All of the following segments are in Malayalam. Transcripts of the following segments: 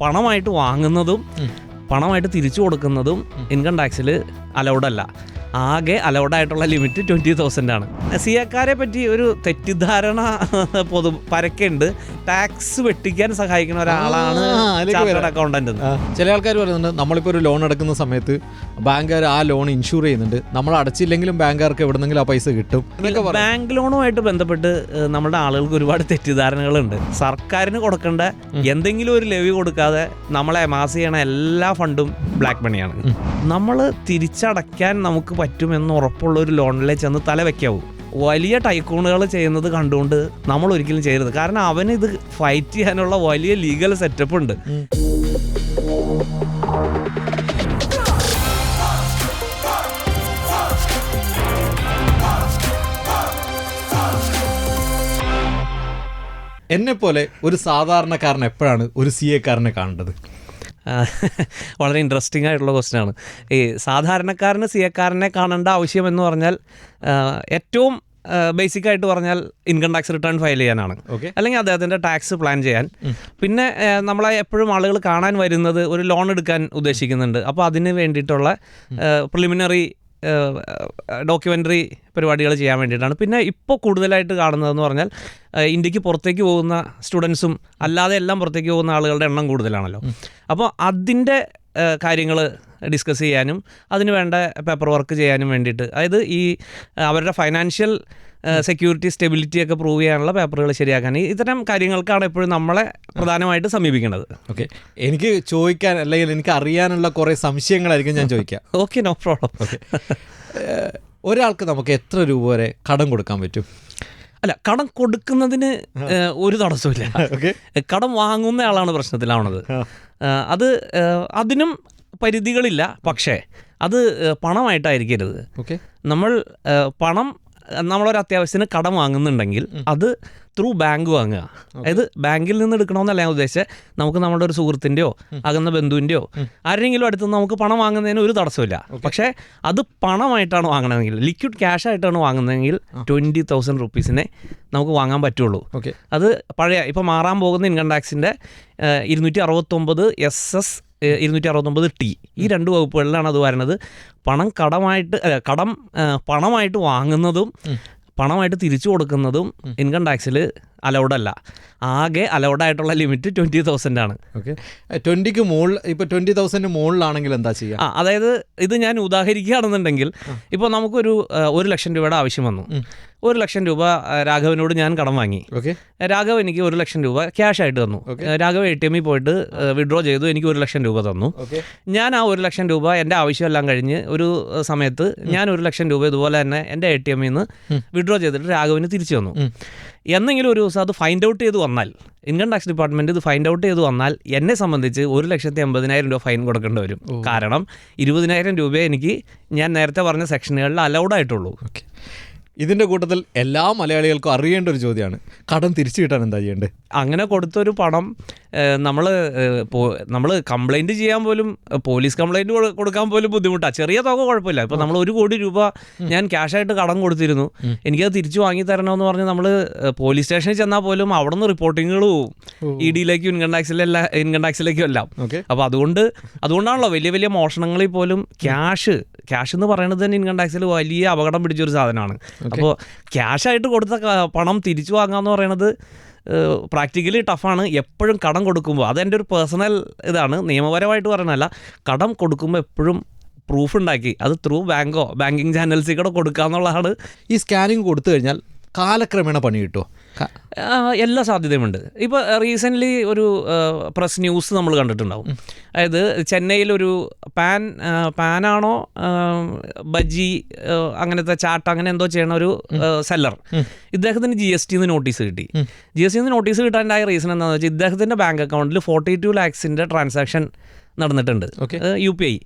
പണമായിട്ട് വാങ്ങുന്നതും പണമായിട്ട് തിരിച്ചു കൊടുക്കുന്നതും ഇൻകം ടാക്സിൽ അലൗഡ് അല്ല. ആകെ അലൗഡ് ആയിട്ടുള്ള ലിമിറ്റ് ട്വന്റി തൗസൻഡ് ആണ്. സി എക്കാരെ പറ്റി ഒരു തെറ്റിദ്ധാരണ പൊതു പരക്കുണ്ട്. ടാക്സ് വെട്ടിക്കാൻ സഹായിക്കുന്ന ഒരാളാണ് ചാർട്ടേഡ് അക്കൗണ്ടന്റ് ചില ആൾക്കാർ പറയുന്നുണ്ട് നമ്മളിപ്പോൾ ഒരു ലോൺ എടുക്കുന്ന സമയത്ത് ബാങ്കുകാർ ആ ലോൺ ഇൻഷുർ ചെയ്യുന്നുണ്ട്. നമ്മൾ അടച്ചില്ലെങ്കിലും ബാങ്കുകാർക്ക് എവിടെന്നെങ്കിലും ആ പൈസ കിട്ടും. ബാങ്ക് ലോണുമായിട്ട് ബന്ധപ്പെട്ട് നമ്മുടെ ആളുകൾക്ക് ഒരുപാട് തെറ്റിദ്ധാരണകളുണ്ട്. സർക്കാരിന് കൊടുക്കേണ്ട എന്തെങ്കിലും ഒരു ലെവി കൊടുക്കാതെ നമ്മളെ മാസ് ചെയ്യണ എല്ലാ ഫണ്ടും ബ്ലാക്ക് മണിയാണ് നമ്മൾ തിരിച്ചടയ്ക്കാൻ നമുക്ക് പറ്റുമെന്ന് ഉറപ്പുള്ള ഒരു ലോണിലെ ചെന്ന് തല വെക്കാവൂ. വലിയ ടൈക്കൂണുകൾ ചെയ്യുന്നത് കണ്ടുകൊണ്ട് നമ്മൾ ഒരിക്കലും ചെയ്യരുത്. കാരണം അവന് ഇത് ഫൈറ്റ് ചെയ്യാനുള്ള വലിയ ലീഗൽ സെറ്റപ്പ് ഉണ്ട്. എന്നെ പോലെ ഒരു സാധാരണക്കാരൻ എപ്പോഴാണ് ഒരു സി എക്കാരനെ കാണേണ്ടത്? വളരെ ഇൻട്രസ്റ്റിംഗ് ആയിട്ടുള്ള ക്വസ്റ്റ്യൻ ആണ്. ഈ സാധാരണക്കാരന് സി എക്കാരനെ കാണേണ്ട ആവശ്യം എന്ന് പറഞ്ഞാൽ ഏറ്റവും ബേസിക് ആയിട്ട് പറഞ്ഞാൽ ഇൻകം ടാക്സ് റിട്ടേൺ ഫയൽ ചെയ്യാനാണ്. ഓക്കെ അല്ലെങ്കിൽ അദ്ദേഹത്തിന്റെ ടാക്സ് പ്ലാൻ ചെയ്യാൻ. പിന്നെ നമ്മളെ എപ്പോഴും ആളുകൾ കാണാൻ വരുന്നത് ഒരു ലോൺ എടുക്കാൻ ഉദ്ദേശിക്കുന്നുണ്ട്. അപ്പോൾ അതിന് വേണ്ടിയിട്ടുള്ള പ്രിലിമിനറി ഡോക്യുമെന്ററി പരിപാടികൾ ചെയ്യാൻ വേണ്ടിയിട്ടാണ്. പിന്നെ ഇപ്പോൾ കൂടുതലായിട്ട് കാണുന്നതെന്ന് പറഞ്ഞാൽ ഇന്ത്യയ്ക്ക് പുറത്തേക്ക് പോകുന്ന സ്റ്റുഡൻസും അല്ലാതെ എല്ലാം പുറത്തേക്ക് പോകുന്ന ആളുകളുടെ എണ്ണം കൂടുതലാണല്ലോ. അപ്പോൾ അതിന്റെ കാര്യങ്ങൾ ഡിസ്കസ് ചെയ്യാനും അതിന് വേണ്ട പേപ്പർ വർക്ക് ചെയ്യാനും വേണ്ടിയിട്ട് അതായത് ഈ അവരുടെ ഫൈനാൻഷ്യൽ സെക്യൂരിറ്റി സ്റ്റെബിലിറ്റി ഒക്കെ പ്രൂവ് ചെയ്യാനുള്ള പേപ്പറുകൾ ശരിയാക്കാൻ. ഇത്തരം കാര്യങ്ങൾക്കാണ് എപ്പോഴും നമ്മളെ പ്രധാനമായിട്ട് സമീപിക്കേണ്ടത് ഓക്കെ എനിക്ക് ചോദിക്കാൻ അല്ലെങ്കിൽ എനിക്ക് അറിയാനുള്ള കുറേ സംശയങ്ങളായിരിക്കും ഞാൻ ചോദിക്കാം ഓക്കെ നോ പ്രോബ്ലം ഓക്കെ ഒരാൾക്ക് നമുക്ക് എത്ര രൂപ വരെ കടം കൊടുക്കാൻ പറ്റും? അല്ല കടം കൊടുക്കുന്നതിന് ഒരു തടസ്സമില്ല ഓക്കെ കടം വാങ്ങുന്ന ആളാണ് പ്രശ്നത്തിലാവണത്. അത് അതിനും പരിധികളില്ല. പക്ഷേ അത് പണമായിട്ടായിരിക്കരുത്. ഓക്കെ നമ്മൾ പണം നമ്മളൊരു അത്യാവശ്യത്തിന് കടം വാങ്ങുന്നുണ്ടെങ്കിൽ അത് ത്രൂ ബാങ്ക് വാങ്ങുക. അതായത് ബാങ്കിൽ നിന്ന് എടുക്കണമെന്നല്ല ഞാൻ ഉദ്ദേശിച്ചത് നമുക്ക് നമ്മുടെ ഒരു സുഹൃത്തിന്റെയോ അകന്ന ബന്ധുവിന്റെയോ ആരെങ്കിലും അടുത്ത് നിന്ന് നമുക്ക് പണം വാങ്ങുന്നതിന് ഒരു തടസ്സമില്ല പക്ഷേ അത് പണമായിട്ടാണ് വാങ്ങണമെങ്കിൽ ലിക്വിഡ് ക്യാഷ് ആയിട്ടാണ് വാങ്ങുന്നതെങ്കിൽ ട്വന്റി തൗസൻഡ് റുപ്പീസിനെ നമുക്ക് വാങ്ങാൻ പറ്റുള്ളൂ. ഓക്കെ അത് പഴയ ഇപ്പോൾ മാറാൻ പോകുന്ന ഇൻകം ടാക്സിന്റെ ഇരുന്നൂറ്റി അറുപത്തൊമ്പത് എസ് എസ് ഇരുന്നൂറ്റി അറുപത്തൊമ്പത് ടി. ഈ രണ്ട് വകുപ്പുകളിലാണ് അത് വരുന്നത് പണം കടമായിട്ട് കടം പണമായിട്ട് വാങ്ങുന്നതും പണമായിട്ട് തിരിച്ചു കൊടുക്കുന്നതും ഇൻകം ടാക്സിൽ അലൗഡ് അല്ല ആകെ അലൗഡ് ആയിട്ടുള്ള ലിമിറ്റ് ട്വന്റി തൗസൻഡ് ആണ്. ഓക്കെ ട്വന്റിക്ക് മുകളിൽ ഇപ്പോൾ ട്വന്റി തൗസൻഡ് മുകളിലാണെങ്കിൽ എന്താ ചെയ്യുക ആ അതായത് ഇത് ഞാൻ ഉദാഹരിക്കുകയാണെന്നുണ്ടെങ്കിൽ ഇപ്പോൾ നമുക്കൊരു ഒരു ലക്ഷം രൂപയുടെ ആവശ്യം വന്നു. ഒരു ലക്ഷം രൂപ രാഘവനോട് ഞാൻ കടം വാങ്ങി. ഓക്കെ രാഘവ് എനിക്ക് ഒരു ലക്ഷം രൂപ ക്യാഷ് ആയിട്ട് തന്നു. രാഘവ് എ ടി എമ്മിൽ പോയിട്ട് വിഡ്രോ ചെയ്തു എനിക്ക് ഒരു ലക്ഷം രൂപ തന്നു. ഓക്കെ ഞാൻ ആ ഒരു ലക്ഷം രൂപ എന്റെ ആവശ്യമെല്ലാം കഴിഞ്ഞ് ഒരു സമയത്ത് ഞാൻ ഒരു ലക്ഷം രൂപ ഇതുപോലെ തന്നെ എന്റെ എ ടി എമ്മിൽ നിന്ന് വിഡ്രോ ചെയ്തിട്ട് രാഘവന് തിരിച്ചു തന്നു. എന്നെങ്കിലും ഒരു ദിവസം അത് ഫൈൻഡ് ഔട്ട് ചെയ്ത് വന്നാൽ ഇൻകം ടാക്സ് ഡിപ്പാർട്ട്മെന്റ് ഇത് ഫൈൻഡ് ഔട്ട് ചെയ്ത് വന്നാൽ എന്നെ സംബന്ധിച്ച് ഒരു ലക്ഷത്തി എൺപതിനായിരം രൂപ ഫൈൻ കൊടുക്കേണ്ടി വരും. കാരണം ഇരുപതിനായിരം രൂപ എനിക്ക് ഞാൻ നേരത്തെ പറഞ്ഞ സെക്ഷനുകളിൽ അലൗഡ് ആയിട്ടുള്ളൂ. ഓക്കെ. ഇതിന്റെ കൂട്ടത്തിൽ എല്ലാ മലയാളികൾക്കും അറിയേണ്ട ഒരു ചോദ്യമാണ് കടം തിരിച്ചു കിട്ടാൻ എന്താ ചെയ്യേണ്ടത്? അങ്ങനെ കൊടുത്തൊരു പണം നമ്മൾ നമ്മൾ കംപ്ലൈന്റ് ചെയ്യാൻ പോലും പോലീസ് കംപ്ലൈന്റ് കൊടുക്കാൻ പോലും ബുദ്ധിമുട്ടാണ് ചെറിയ തുക കുഴപ്പമില്ല. ഇപ്പോൾ നമ്മൾ ഒരു കോടി രൂപ ഞാൻ ക്യാഷായിട്ട് കടം കൊടുത്തിരുന്നു. എനിക്കത് തിരിച്ചു വാങ്ങി തരണമെന്ന് പറഞ്ഞ് നമ്മൾ പോലീസ് സ്റ്റേഷനിൽ ചെന്നാൽ പോലും അവിടെ നിന്ന് റിപ്പോർട്ടിങ്ങൾ പോവും ഇ ഡിയിലേക്കും ഇൻകം ടാക്സിലെല്ലാം ഇൻകം ടാക്സിലേക്കും എല്ലാം. ഓക്കെ. അപ്പോൾ അതുകൊണ്ട് അതുകൊണ്ടാണല്ലോ വലിയ വലിയ മോഷണങ്ങളിൽ പോലും ക്യാഷ് ക്യാഷ് എന്ന് പറയുന്നത് തന്നെ ഇൻകം ടാക്സിൽ വലിയ അപകടം പിടിച്ചൊരു സാധനമാണ്. അപ്പോൾ ക്യാഷായിട്ട് കൊടുത്ത പണം തിരിച്ചു വാങ്ങാന്ന് പറയുന്നത് പ്രാക്ടിക്കലി ടഫാണ് എപ്പോഴും കടം കൊടുക്കുമ്പോൾ. അതെന്റെ ഒരു പേഴ്സണൽ ഇതാണ്. നിയമപരമായിട്ട് പറയണല്ല കടം കൊടുക്കുമ്പോൾ എപ്പോഴും പ്രൂഫ് ഉണ്ടാക്കി അത് ത്രൂ ബാങ്കോ ബാങ്കിങ് ചാനൽസിൽ കൂടെ കൊടുക്കുക എന്നുള്ളതാണ് ഈ സ്കാനിങ് കൊടുത്തു കഴിഞ്ഞാൽ കാലക്രമേണ പണി കിട്ടുമോ എല്ലാ സാധ്യതയുമുണ്ട്. ഇപ്പോൾ റീസെന്റ്ലി ഒരു പ്രസ് ന്യൂസ് നമ്മൾ കണ്ടിട്ടുണ്ടാവും. അതായത് ചെന്നൈയിലൊരു പാൻ പാനാണോ ബജി അങ്ങനത്തെ ചാട്ട അങ്ങനെ എന്തോ ചെയ്യണ ഒരു സെല്ലർ ഇദ്ദേഹത്തിന് ജി എസ് ടിന്ന് നോട്ടീസ് കിട്ടി. ജി എസ് ടിന്ന് നോട്ടീസ് കിട്ടാന്റെ റീസൺ എന്താണെന്ന് വെച്ചാൽ ഇദ്ദേഹത്തിന്റെ ബാങ്ക് അക്കൗണ്ടിൽ ഫോർട്ടി ടു ലാക്സിന്റെ ട്രാൻസാക്ഷൻ നടന്നിട്ടുണ്ട്. U P I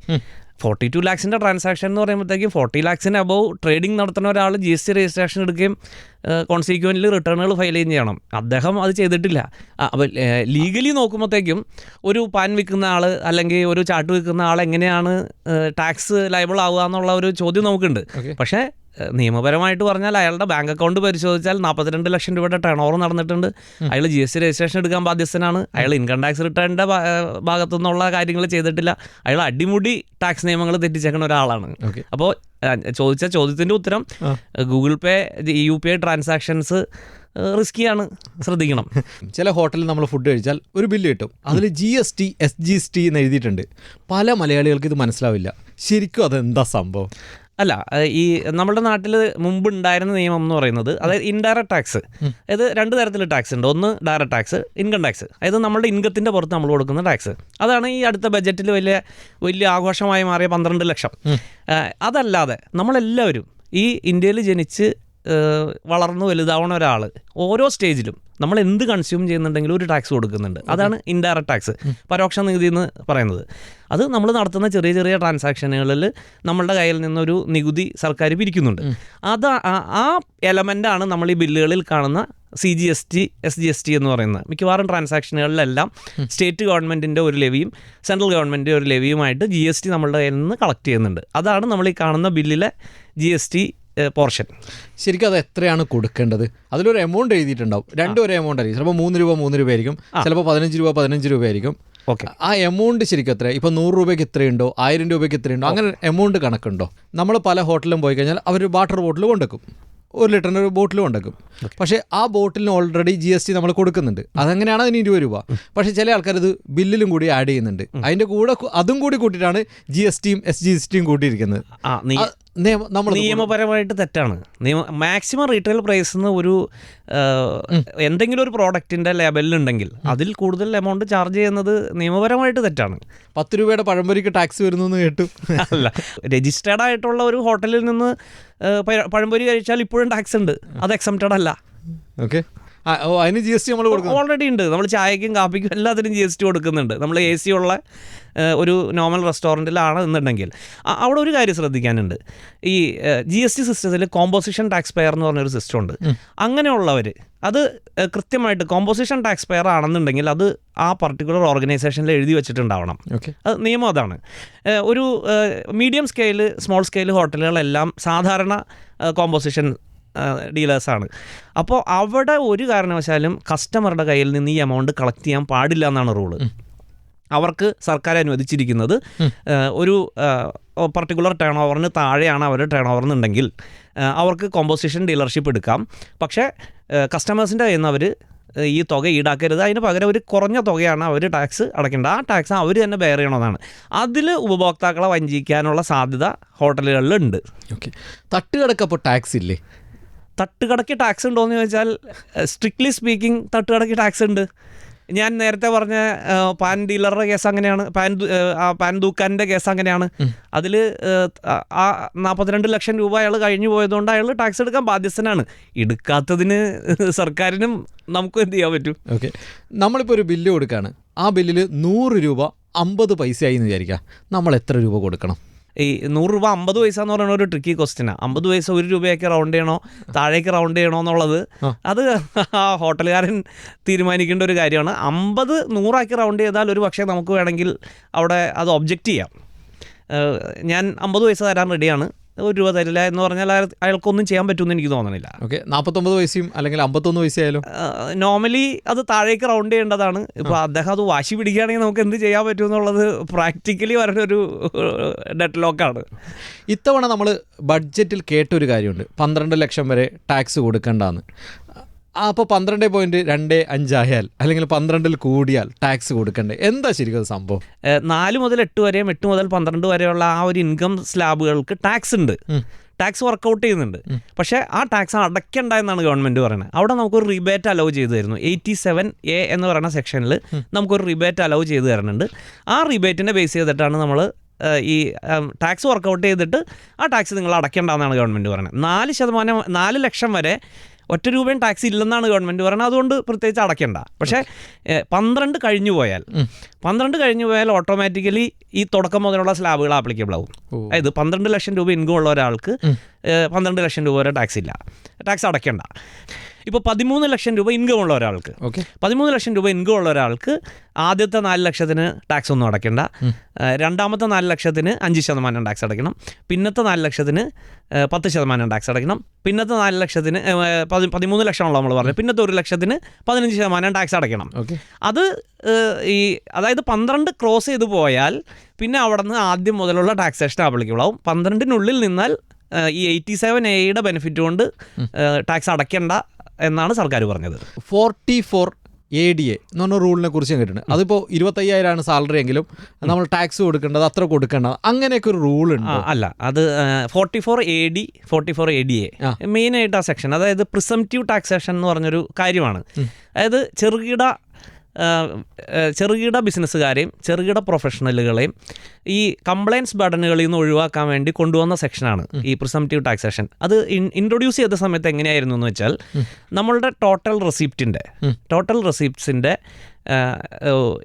forty two ലാക്സിന്റെ transaction എന്ന് പറയുമ്പോഴത്തേക്കും ഫോർട്ടി ലാക്സിന് അബവ് ട്രേഡിംഗ് നടത്തുന്ന ഒരാൾ ജി എസ് ടി രജിസ്ട്രേഷൻ എടുക്കുകയും കോൺസിക്വന്റിൽ റിട്ടേണുകൾ ഫയൽ ചെയ്യുകയും ചെയ്യണം. അദ്ദേഹം അത് ചെയ്തിട്ടില്ല. അപ്പോൾ ലീഗലി നോക്കുമ്പോഴത്തേക്കും ഒരു പാൻ വിൽക്കുന്ന ആൾ അല്ലെങ്കിൽ ഒരു ചാട്ട് വിൽക്കുന്ന ആൾ എങ്ങനെയാണ് ടാക്സ് ലൈബിൾ ആവുക എന്നുള്ള ഒരു ചോദ്യം നമുക്കുണ്ട്. പക്ഷേ നിയമപരമായിട്ട് പറഞ്ഞാൽ അയാളുടെ ബാങ്ക് അക്കൗണ്ട് പരിശോധിച്ചാൽ നാൽപ്പത്തിരണ്ട് ലക്ഷം രൂപയുടെ ടേൺ ഓവർ നടന്നിട്ടുണ്ട് അയാൾ ജി എസ് ടി രജിസ്ട്രേഷൻ എടുക്കാൻ ബാധ്യസ്ഥനാണ്. അയാൾ ഇൻകം ടാക്സ് റിട്ടേണിന്റെ ഭാഗത്തു നിന്നുള്ള കാര്യങ്ങൾ ചെയ്തിട്ടില്ല. അയാൾ അടിമുടി ടാക്സ് നിയമങ്ങൾ തെറ്റിച്ചേക്കുന്ന ഒരാളാണ്. അപ്പോൾ ചോദിച്ച ചോദ്യത്തിന്റെ ഉത്തരം. Google pay U P I transactions റിസ്കിയാണ് ശ്രദ്ധിക്കണം. ചില ഹോട്ടലിൽ നമ്മൾ ഫുഡ് കഴിച്ചാൽ ഒരു ബില്ല് കിട്ടും. അതിൽ G S T S G S T എന്ന് എഴുതിയിട്ടുണ്ട്. പല മലയാളികൾക്ക് ഇത് മനസ്സിലാവില്ല. ശരിക്കും അതെന്താ സംഭവം? അല്ല ഈ നമ്മുടെ നാട്ടിൽ മുമ്പ് ഉണ്ടായിരുന്ന നിയമം എന്ന് പറയുന്നത് അതായത് ഇൻഡയറക്ട് ടാക്സ് അതായത് രണ്ട് തരത്തിൽ ടാക്സ് ഉണ്ട്. ഒന്ന് ഡയറക്ട് ടാക്സ് ഇൻകം ടാക്സ് അതായത് നമ്മുടെ ഇൻകത്തിന്റെ പുറത്ത് നമ്മൾ കൊടുക്കുന്ന ടാക്സ് അതാണ് ഈ അടുത്ത ബജറ്റിൽ വലിയ വലിയ ആഘോഷമായി മാറിയ പന്ത്രണ്ട് ലക്ഷം. അതല്ലാതെ നമ്മളെല്ലാവരും ഈ ഇന്ത്യയിൽ ജനിച്ച് വളർന്നു വലുതാവണ ഒരാൾ ഓരോ സ്റ്റേജിലും നമ്മൾ എന്ത് കൺസ്യൂം ചെയ്യുന്നുണ്ടെങ്കിലും ഒരു ടാക്സ് കൊടുക്കുന്നുണ്ട്. അതാണ് ഇൻഡയറക്റ്റ് ടാക്സ് പരോക്ഷ നികുതി എന്ന് പറയുന്നത്. അത് നമ്മൾ നടത്തുന്ന ചെറിയ ചെറിയ ട്രാൻസാക്ഷനുകളിൽ നമ്മളുടെ കയ്യിൽ നിന്നൊരു നികുതി സർക്കാർ പിരിക്കുന്നുണ്ട്. അത് ആ- ആ എലമെന്റാണ് നമ്മൾ ഈ ബില്ലുകളിൽ കാണുന്ന C G S T S G S T എന്ന് പറയുന്നത് മിക്കവാറും ട്രാൻസാക്ഷനുകളിലെല്ലാം സ്റ്റേറ്റ് ഗവൺമെന്റിന്റെ ഒരു ലെവിയും സെൻട്രൽ ഗവൺമെന്റിന്റെ ഒരു ലെവിയുമായിട്ട് ജി എസ് ടി നമ്മളുടെ കയ്യിൽ നിന്ന് കളക്ട് ചെയ്യുന്നുണ്ട്. അതാണ് നമ്മൾ ഈ കാണുന്ന ബില്ലിലെ ജി എസ് ടി പോർഷൻ. ശരിക്കും അത് എത്രയാണ് കൊടുക്കേണ്ടത്? അതിലൊരു എമൗണ്ട് എഴുതിയിട്ടുണ്ടാവും. രണ്ടും ഒരു എമൗണ്ട് ആയിരിക്കും. ചിലപ്പോൾ മൂന്ന് രൂപ മൂന്ന് രൂപ ആയിരിക്കും. ചിലപ്പോൾ പതിനഞ്ച് രൂപ പതിനഞ്ച് രൂപ ആയിരിക്കും. ഓക്കെ. ആ എമൗണ്ട് ശരിക്കും എത്ര ഇപ്പോൾ നൂറ് രൂപയ്ക്ക് ഇത്രയുണ്ടോ ആയിരം രൂപയ്ക്ക് ഇത്രയുണ്ടോ അങ്ങനെ എമൗണ്ട് കണക്കുണ്ടോ? നമ്മൾ പല ഹോട്ടലിലും പോയി കഴിഞ്ഞാൽ അവർ വാട്ടർ ബോട്ടിൽ കൊണ്ടുവെക്കും. ഒരു ലിറ്ററിന് ഒരു ബോട്ടിൽ കൊണ്ടുവെക്കും. പക്ഷേ ആ ബോട്ടിലിന് ഓൾറെഡി ജി എസ് ടി നമ്മൾ കൊടുക്കുന്നുണ്ട്. അതെങ്ങനെയാണ് അതിന് ഇരുപത് രൂപ? പക്ഷേ ചില ആൾക്കാർ ഇത് ബില്ലിലും കൂടി ആഡ് ചെയ്യുന്നുണ്ട്. അതിന്റെ കൂടെ അതും കൂടി കൂട്ടിയിട്ടാണ് ജി എസ് ടിയും എസ് ജി എസ് ടിയും കൂട്ടിയിരിക്കുന്നത്. നമ്മൾ നിയമപരമായിട്ട് തെറ്റാണ്. നിയമ മാക്സിമം റീറ്റെയിൽ പ്രൈസ് എന്ന് ഒരു എന്തെങ്കിലും ഒരു പ്രോഡക്റ്റിന്റെ ലേബലിലുണ്ടെങ്കിൽ അതിൽ കൂടുതൽ എമൗണ്ട് ചാർജ് ചെയ്യുന്നത് നിയമപരമായിട്ട് തെറ്റാണ്. പത്ത് രൂപയുടെ പഴംപൊരിക്ക് ടാക്സ് വരുന്നു എന്ന് കേട്ടു. അല്ല രജിസ്റ്റേർഡ് ആയിട്ടുള്ള ഒരു ഹോട്ടലിൽ നിന്ന് പഴംപൊരി കഴിച്ചാൽ ഇപ്പോഴും ടാക്സ് ഉണ്ട്. അത് എക്സംപ്റ്റഡ് അല്ല. ഓക്കെ അതിന് ജി എസ് ടി നമ്മൾ കൊടുക്കും ഓൾറെഡി ഉണ്ട്. നമ്മൾ ചായക്കും കാപ്പിക്കും എല്ലാത്തിനും ജി എസ് ടി കൊടുക്കുന്നുണ്ട്. നമ്മൾ എ സി ഉള്ള ഒരു നോർമൽ റെസ്റ്റോറന്റിലാണ് എന്നുണ്ടെങ്കിൽ അവിടെ ഒരു കാര്യം ശ്രദ്ധിക്കാനുണ്ട്. ഈ ജി എസ് ടി സിസ്റ്റത്തിൽ കോമ്പോസിഷൻ ടാക്സ് പെയർ എന്ന് പറഞ്ഞൊരു സിസ്റ്റം ഉണ്ട്. അങ്ങനെയുള്ളവർ അത് കൃത്യമായിട്ട് കോമ്പോസിഷൻ ടാക്സ് പെയർ ആണെന്നുണ്ടെങ്കിൽ അത് ആ പർട്ടിക്കുലർ ഓർഗനൈസേഷനിൽ എഴുതി വെച്ചിട്ടുണ്ടാവണം. ഓക്കെ അത് നിയമം അതാണ്. ഒരു മീഡിയം സ്കെയിൽ സ്മോൾ സ്കെയിൽ ഹോട്ടലുകളെല്ലാം സാധാരണ കോമ്പോസിഷൻ ഡീലേഴ്സാണ്. അപ്പോൾ അവിടെ ഒരു കാരണവശാലും കസ്റ്റമറുടെ കയ്യിൽ നിന്ന് ഈ എമൗണ്ട് കളക്ട് ചെയ്യാൻ പാടില്ല എന്നാണ് റൂൾ. അവർക്ക് സർക്കാർ അനുവദിച്ചിരിക്കുന്നത് ഒരു പർട്ടിക്കുലർ ടേൺ ഓവറിന് താഴെയാണ് അവർ ടേൺ ഓവർ എന്നുണ്ടെങ്കിൽ അവർക്ക് കോമ്പോസിഷൻ ഡീലർഷിപ്പ് എടുക്കാം. പക്ഷേ കസ്റ്റമേഴ്സിന്റെ കയ്യിൽ നിന്ന് അവർ ഈ തുക ഈടാക്കരുത്. അതിന് പകരം ഒരു കുറഞ്ഞ തുകയാണ് അവർ ടാക്സ് അടയ്ക്കേണ്ടത്. ആ ടാക്സ് അവർ തന്നെ ബെയർ ചെയ്യണമെന്നാണ് അതിൽ ഉപഭോക്താക്കളെ വഞ്ചിക്കാനുള്ള സാധ്യത ഹോട്ടലുകളിലുണ്ട് ഓക്കെ. തട്ടുകടക്കപ്പോൾ ടാക്സ് ഇല്ലേ? തട്ടുകടയ്ക്ക് ടാക്സ് ഉണ്ടോ എന്ന് ചോദിച്ചാൽ സ്ട്രിക്ട്ലി സ്പീക്കിംഗ് തട്ടുകടയ്ക്ക് ടാക്സ് ഉണ്ട്. ഞാൻ നേരത്തെ പറഞ്ഞ പാൻ ഡീലറുടെ കേസ് അങ്ങനെയാണ് പാൻ പാൻ ദൂക്കാന്റെ കേസ് അങ്ങനെയാണ്. അതിൽ ആ നാൽപ്പത്തിരണ്ട് ലക്ഷം രൂപ അയാൾ കഴിഞ്ഞു പോയതുകൊണ്ട് അയാൾ ടാക്സ് എടുക്കാൻ ബാധ്യസ്ഥനാണ്. എടുക്കാത്തതിന് സർക്കാരിനും നമുക്കും എന്ത് ചെയ്യാൻ പറ്റും? ഓക്കെ. നമ്മളിപ്പോൾ ഒരു ബില്ല് കൊടുക്കുകയാണ് ആ ബില്ലിൽ നൂറ് രൂപ അമ്പത് പൈസയായി എന്ന് വിചാരിക്കുക നമ്മൾ എത്ര രൂപ കൊടുക്കണം? ഈ നൂറ് രൂപ അമ്പത് പൈസ എന്ന് പറയുന്ന ഒരു ട്രിക്കി ക്വസ്റ്റിനാണ് അമ്പത് പൈസ ഒരു രൂപയൊക്കെ റൗണ്ട് ചെയ്യണോ? താഴേക്ക് റൗണ്ട് ചെയ്യണോ എന്നുള്ളത് അത് ആ ഹോട്ടലുകാരൻ തീരുമാനിക്കേണ്ട ഒരു കാര്യമാണ്. അമ്പത് നൂറാക്കി റൗണ്ട് ചെയ്താൽ ഒരു പക്ഷേ നമുക്ക് വേണമെങ്കിൽ അവിടെ അത് ഒബ്ജക്റ്റ് ചെയ്യാം. ഞാൻ അമ്പത് പൈസ തരാൻ റെഡിയാണ് ഒരു രൂപ തരില്ല എന്ന് പറഞ്ഞാൽ അയാൾക്കൊന്നും ചെയ്യാൻ പറ്റുമെന്ന് എനിക്ക് തോന്നണില്ല. ഓക്കെ നാൽപ്പത്തൊമ്പത് വയസ്സും അല്ലെങ്കിൽ അമ്പത്തൊന്ന് വയസ്സായാലും നോർമലി അത് താഴേക്ക് റൗണ്ട് ചെയ്യേണ്ടതാണ്. ഇപ്പോൾ അദ്ദേഹം അത് വാശി പിടിക്കുകയാണെങ്കിൽ നമുക്ക് എന്ത് ചെയ്യാൻ പറ്റും എന്നുള്ളത് പ്രാക്ടിക്കലി വരുന്ന ഒരു ഡെഡ് ലോക്കാണ് ഇത്തവണ നമ്മൾ ബഡ്ജറ്റിൽ കേട്ടൊരു കാര്യമുണ്ട്. പന്ത്രണ്ട് ലക്ഷം വരെ ടാക്സ് കൊടുക്കേണ്ടെന്ന്. അപ്പോൾ പന്ത്രണ്ട് പോയിന്റ് രണ്ട് അഞ്ചായാൽ അല്ലെങ്കിൽ പന്ത്രണ്ടിൽ കൂടിയാൽ ടാക്സ് കൊടുക്കണ്ടേ? എന്താ ശരിക്കും സംഭവം? നാല് മുതൽ എട്ട് വരെയും എട്ട് മുതൽ പന്ത്രണ്ട് വരെയുള്ള ആ ഒരു ഇൻകം സ്ലാബുകൾക്ക് ടാക്സ് ഉണ്ട്. ടാക്സ് വർക്കൗട്ട് ചെയ്യുന്നുണ്ട്. പക്ഷേ ആ ടാക്സ് അടയ്ക്കണ്ട എന്നാണ് ഗവൺമെന്റ് പറയുന്നത്. അവിടെ നമുക്കൊരു റിബേറ്റ് അലൗ ചെയ്തു തരുന്നു. എയ്റ്റി സെവൻ എ എന്ന് പറയുന്ന സെക്ഷനിൽ നമുക്കൊരു റിബേറ്റ് അലൗ ചെയ്തു തരുന്നുണ്ട്. ആ റിബേറ്റിനെ ബേസ് ചെയ്തിട്ടാണ് നമ്മൾ ഈ ടാക്സ് വർക്കൗട്ട് ചെയ്തിട്ട് ആ ടാക്സ് നിങ്ങൾ അടയ്ക്കേണ്ടെന്നാണ് ഗവൺമെന്റ് പറയുന്നത്. നാല് ശതമാനം നാല് ലക്ഷം വരെ ഒറ്റ രൂപയും ടാക്സ് ഇല്ലെന്നാണ് ഗവൺമെന്റ് പറയുന്നത്. അതുകൊണ്ട് പ്രത്യേകിച്ച് അടയ്ക്കേണ്ട. പക്ഷേ പന്ത്രണ്ട് കഴിഞ്ഞു പോയാൽ പന്ത്രണ്ട് കഴിഞ്ഞു പോയാൽ ഓട്ടോമാറ്റിക്കലി ഈ തുടക്കം മുതലുള്ള സ്ലാബുകൾ ആപ്ലിക്കബിൾ ആവും. അതായത് പന്ത്രണ്ട് ലക്ഷം രൂപ ഇൻകം ഉള്ള ഒരാൾക്ക് പന്ത്രണ്ട് ലക്ഷം രൂപ വരെ ടാക്സ് ഇല്ല. ടാക്സ് അടയ്ക്കണ്ട. ഇപ്പോൾ പതിമൂന്ന് ലക്ഷം രൂപ ഇൻകം ഉള്ള ഒരാൾക്ക്. ഓക്കെ. പതിമൂന്ന് ലക്ഷം രൂപ ഇൻകം ഉള്ള ഒരാൾക്ക് ആദ്യത്തെ നാല് ലക്ഷത്തിന് ടാക്സ് ഒന്നും അടയ്ക്കേണ്ട. രണ്ടാമത്തെ നാല് ലക്ഷത്തിന് അഞ്ച് ശതമാനം ടാക്സ് അടയ്ക്കണം. പിന്നത്തെ നാല് ലക്ഷത്തിന് പത്ത് ശതമാനം ടാക്സ് അടയ്ക്കണം. പിന്നത്തെ നാല് ലക്ഷത്തിന് പതിമൂന്ന് ലക്ഷമാണല്ലോ നമ്മൾ പറഞ്ഞത്. പിന്നത്തെ ഒരു ലക്ഷത്തിന് പതിനഞ്ച് ശതമാനം ടാക്സ് അടയ്ക്കണം. ഓക്കെ. അത് ഈ അതായത് പന്ത്രണ്ട് ക്രോസ് ചെയ്ത് പോയാൽ പിന്നെ അവിടെ നിന്ന് ആദ്യം മുതലുള്ള ടാക്സേഷൻ ആപ്ലിക്കബിൾ ആവും. പന്ത്രണ്ടിനുള്ളിൽ നിന്നാൽ ഈ എയ്റ്റി സെവൻ എയുടെ ബെനിഫിറ്റ് കൊണ്ട് ടാക്സ് അടയ്ക്കേണ്ട. എന്നാണ് സർക്കാർ പറഞ്ഞത്. Forty four A D A എന്ന് പറഞ്ഞ റൂളിനെ കുറിച്ച് ഞാൻ കേട്ടിട്ടുണ്ട്. അതിപ്പോൾ ഇരുപത്തയ്യായിരമാണ് സാലറി എങ്കിലും നമ്മൾ ടാക്സ് കൊടുക്കേണ്ടത് അത്ര കൊടുക്കേണ്ടത് അങ്ങനെയൊക്കെ ഒരു റൂൾ ഉണ്ട് അല്ല അത് forty four A D forty four A D A മെയിനായിട്ട് ആ സെക്ഷൻ അതായത് പ്രിസംറ്റീവ് ടാക്സേഷൻ എന്ന് പറഞ്ഞൊരു കാര്യമാണ്. അതായത് ചെറുകിട ചെറുകിട ബിസിനസ്സുകാരെയും ചെറുകിട പ്രൊഫഷണലുകളെയും ഈ കംപ്ലയൻസ് ബട്ടണുകളിൽ നിന്ന് ഒഴിവാക്കാൻ വേണ്ടി കൊണ്ടുവന്ന സെക്ഷനാണ് ഈ പ്രിസംറ്റീവ് ടാക്സേഷൻ അത് ഇൻട്രൊഡ്യൂസ് ചെയ്ത സമയത്ത് എങ്ങനെയായിരുന്നു എന്ന് വെച്ചാൽ നമ്മളുടെ ടോട്ടൽ റെസിപ്റ്റിന്റെ ടോട്ടൽ റെസിപ്റ്റ്സിന്റെ